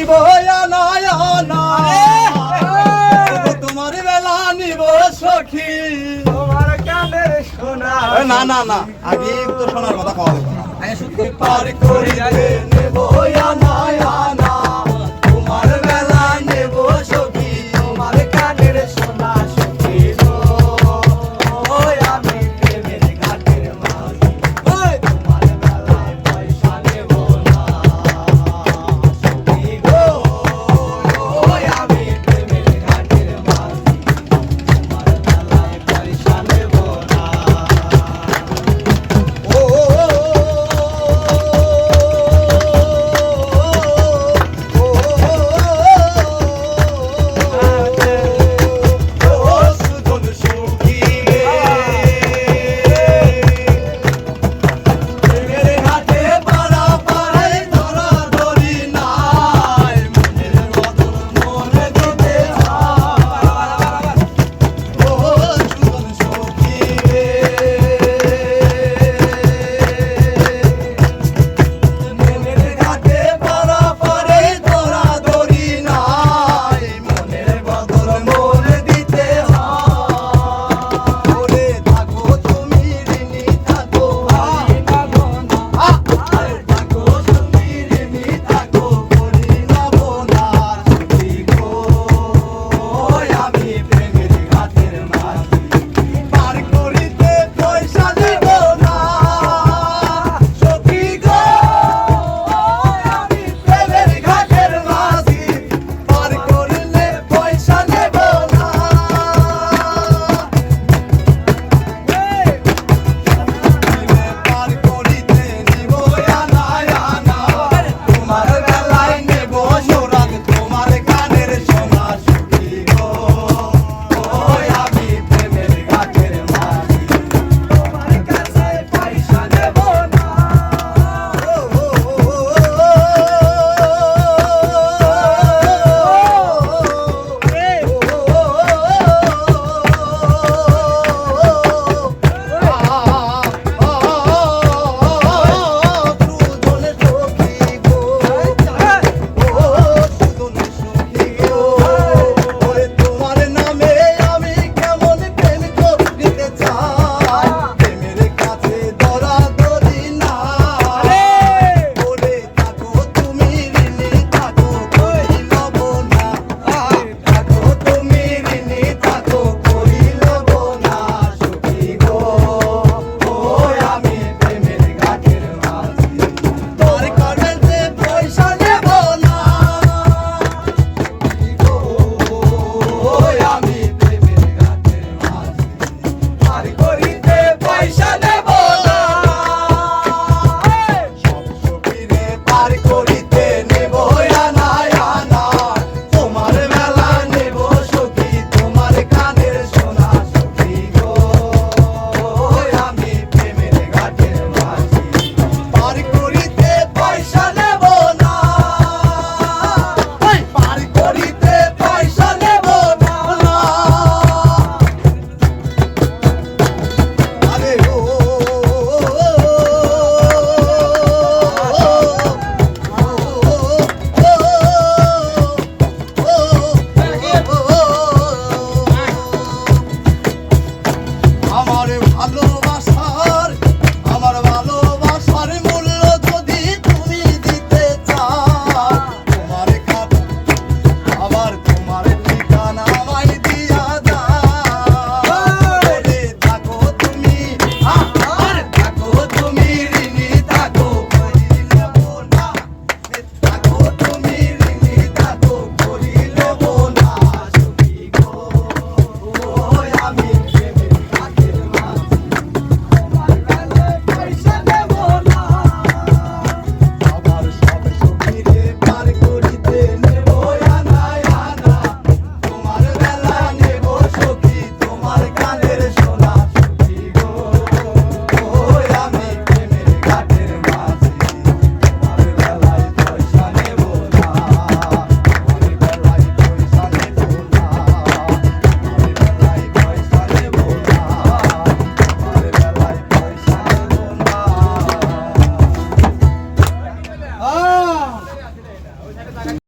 নিব তোমার বেলা নিব সখী। তোমার কানের সোনা। না না না আগে তো শোনার কথা কওয়া লাগবে পার করিতে নেব না